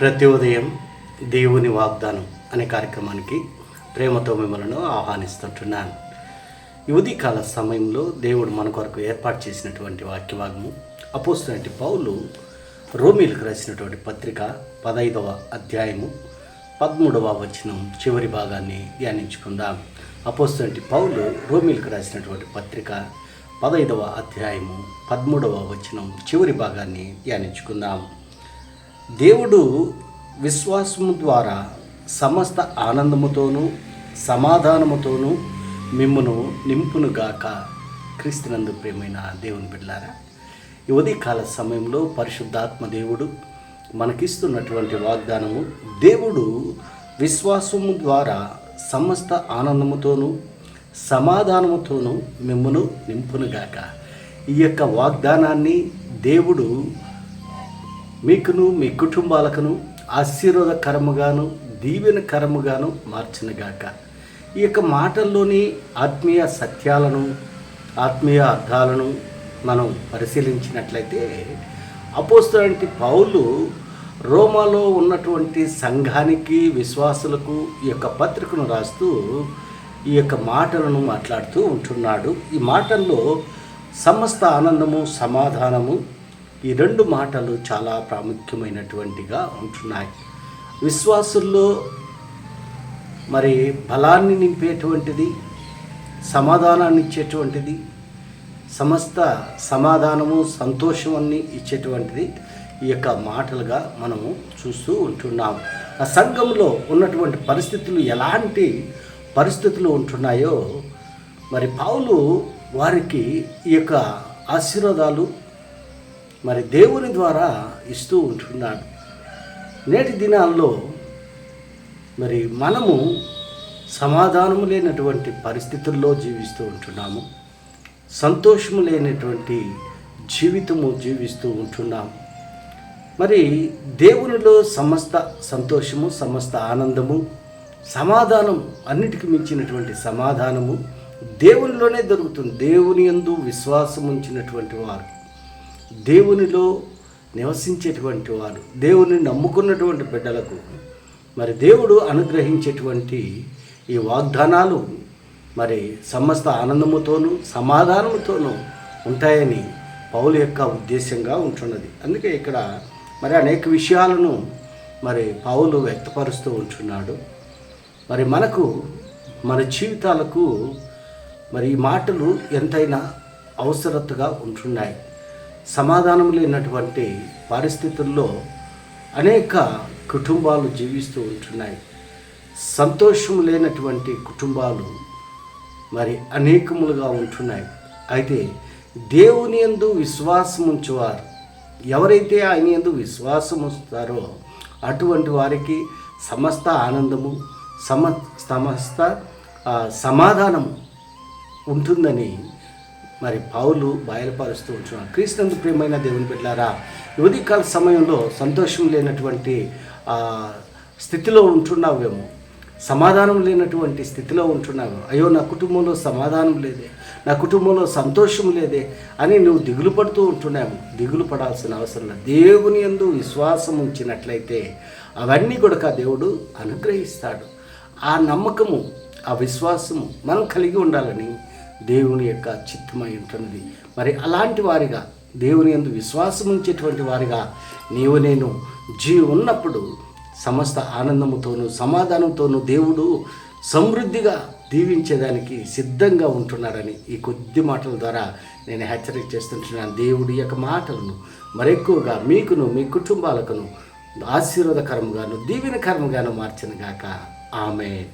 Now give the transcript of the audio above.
ప్రతి ఉదయం దేవుని వాగ్దానం అనే కార్యక్రమానికి ప్రేమతో మిమ్మల్ని ఆహ్వానిస్తుంటున్నాను. యువతి కాల సమయంలో దేవుడు మన కొరకు ఏర్పాటు చేసినటువంటి వాక్యవాగము అపోస్తున్నటువంటి పౌలు రోమిలకు రాసినటువంటి పత్రిక పదైదవ అధ్యాయము పదమూడవ వచనం చివరి భాగాన్ని ధ్యానించుకుందాం. అపోస్తున్నటువంటి పౌలు రోమిలకు రాసినటువంటి పత్రిక పదైదవ అధ్యాయము పదమూడవ వచనం చివరి భాగాన్ని ధ్యానించుకుందాం. దేవుడు విశ్వాసము ద్వారా సమస్త ఆనందముతోనూ సమాధానముతోనూ మిమ్మును నింపునుగాక క్రీస్తునందు ప్రేమైన దేవుని బిడ్డారా ఈ ఉదయకాల సమయంలో పరిశుద్ధాత్మ దేవుడు మనకిస్తున్నటువంటి వాగ్దానము దేవుడు విశ్వాసము ద్వారా సమస్త ఆనందముతోనూ సమాధానముతోనూ మిమ్మును నింపునుగాక ఈ యొక్క వాగ్దానాన్ని దేవుడు మీకును మీ కుటుంబాలకును ఆశీర్వాదకరముగాను దీవెనకరముగాను మార్చినగాక. ఈ యొక్క మాటల్లోని ఆత్మీయ సత్యాలను ఆత్మీయ అర్థాలను మనం పరిశీలించినట్లయితే అపోస్తులంటి పౌలు రోమాలో ఉన్నటువంటి సంఘానికి విశ్వాసులకు ఈ యొక్క పత్రికను రాస్తూ ఈ యొక్క మాటలను మాట్లాడుతూ ఉంటున్నాడు. ఈ మాటల్లో సమస్త ఆనందము సమాధానము ఈ రెండు మాటలు చాలా ప్రాముఖ్యమైనటువంటిగా ఉంటున్నాయి. విశ్వాసుల్లో మరి బలాన్ని నింపేటువంటిది సమాధానాన్ని ఇచ్చేటువంటిది సమస్త సమాధానము సంతోషం అన్ని ఇచ్చేటువంటిది ఈ యొక్క మాటలుగా మనము చూస్తూ ఉంటున్నాం. ఆ సంఘంలో ఉన్నటువంటి పరిస్థితులు ఎలాంటి పరిస్థితులు ఉంటున్నాయో మరి పావులు వారికి ఈ యొక్క ఆశీర్వాదాలు మరి దేవుని ద్వారా ఇస్తూ ఉంటున్నాడు. నేటి దినాల్లో మరి మనము సమాధానము లేనటువంటి పరిస్థితుల్లో జీవిస్తూ ఉంటున్నాము. సంతోషము లేనటువంటి జీవితము జీవిస్తూ ఉంటున్నాము. మరి దేవునిలో సమస్త సంతోషము సమస్త ఆనందము సమాధానం అన్నిటికి మించినటువంటి సమాధానము దేవునిలోనే దొరుకుతుంది. దేవుని యందు విశ్వాసం ఉంచినటువంటి వారు. దేవునిలో నివసించేటువంటి వారు దేవుని నమ్ముకున్నటువంటి బిడ్డలకు మరి దేవుడు అనుగ్రహించేటువంటి ఈ వాగ్దానాలు మరి సమస్త ఆనందముతోనూ సమాధానముతోనూ ఉంటాయని పౌలు యొక్క ఉద్దేశంగా ఉంటున్నది అందుకే ఇక్కడ మరి అనేక విషయాలను మరి పౌలు వ్యక్తపరుస్తూ ఉంటున్నాడు. మరి మనకు మన జీవితాలకు మరి ఈ మాటలు ఎంతైనా అవసరతగా ఉంటున్నాయి. సమాధానం లేనటువంటి పరిస్థితుల్లో అనేక కుటుంబాలు జీవిస్తూ ఉంటున్నాయి. సంతోషం లేనటువంటి కుటుంబాలు మరి అనేకములుగా ఉంటున్నాయి. అయితే దేవుని యందు విశ్వాసం ఉంచువారు ఎవరైతే ఆయన యందు విశ్వాసం ఉంచుతారో అటువంటి వారికి సమస్త ఆనందము సమ సమస్త సమాధానము ఉంటుందని మరి పావులు బయలుపరుస్తూ ఉంటున్నాడు క్రీస్తునందు ప్రేమైన దేవుని బిడ్డారా యువతికాల సమయంలో సంతోషం లేనటువంటి స్థితిలో ఉంటున్నావేమో సమాధానం లేనటువంటి స్థితిలో ఉంటున్నావు అయ్యో నా కుటుంబంలో సమాధానం లేదే నా కుటుంబంలో సంతోషం లేదే అని నువ్వు దిగులు పడుతూ ఉంటున్నాము దిగులు పడాల్సిన అవసరం లేదు. దేవుని యందు విశ్వాసం ఉంచినట్లయితే అవన్నీ కూడా దేవుడు అనుగ్రహిస్తాడు. ఆ నమ్మకము ఆ విశ్వాసము మనం కలిగి ఉండాలని దేవుని యొక్క చిత్తమై ఉంటున్నది. మరి అలాంటి వారిగా దేవుని యందు విశ్వాసం ఉంచేటువంటి వారిగా నీవు నేను జీవి ఉన్నప్పుడు సమస్త ఆనందముతోనూ సమాధానంతోనూ దేవుడు సమృద్ధిగా దీవించేదానికి సిద్ధంగా ఉంటున్నారని ఈ కొద్ది మాటల ద్వారా నేను హెచ్చరిక చేస్తుంటున్నాను. దేవుడి యొక్క మాటలను మరెక్కువగా మీకును మీ కుటుంబాలకును ఆశీర్వాదకరముగాను దీవెనకరముగాను మార్చను గాక. ఆమె